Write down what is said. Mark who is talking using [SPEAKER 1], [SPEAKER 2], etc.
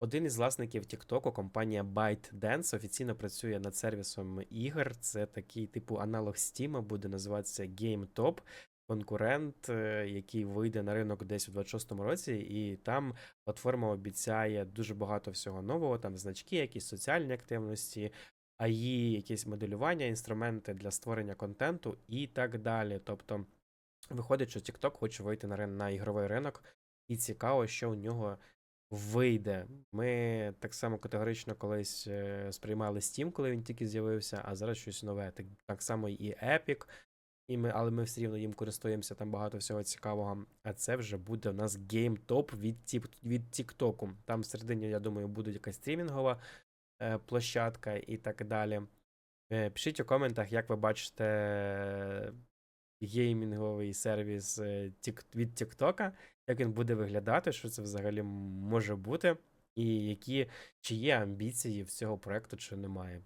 [SPEAKER 1] Один із власників TikTok, компанія ByteDance, офіційно працює над сервісом ігор. Це такий типу аналог Steam, буде називатися GameTop, конкурент, е, який вийде на ринок десь у 26-му році, і там платформа обіцяє дуже багато всього нового, там значки, якісь соціальні активності, АІ, якісь моделювання, інструменти для створення контенту і так далі. Тобто, виходить, що TikTok хоче вийти на, на ігровий ринок, і цікаво, що у нього вийде. Ми так само категорично колись е, сприймали Steam, коли він тільки з'явився, а зараз щось нове. Так, так само і Epic, і ми, але ми все рівно їм користуємося, там багато всього цікавого. А це вже буде у нас GameTop від, від TikTok. Там всередині, я думаю, буде якась стрімінгова е, площадка і так далі. Е, Пишіть у коментах, як ви бачите геймінговий сервіс е, від TikTok, як він буде виглядати, що це взагалі може бути, і які чи є амбіції в цього проекту, чи немає.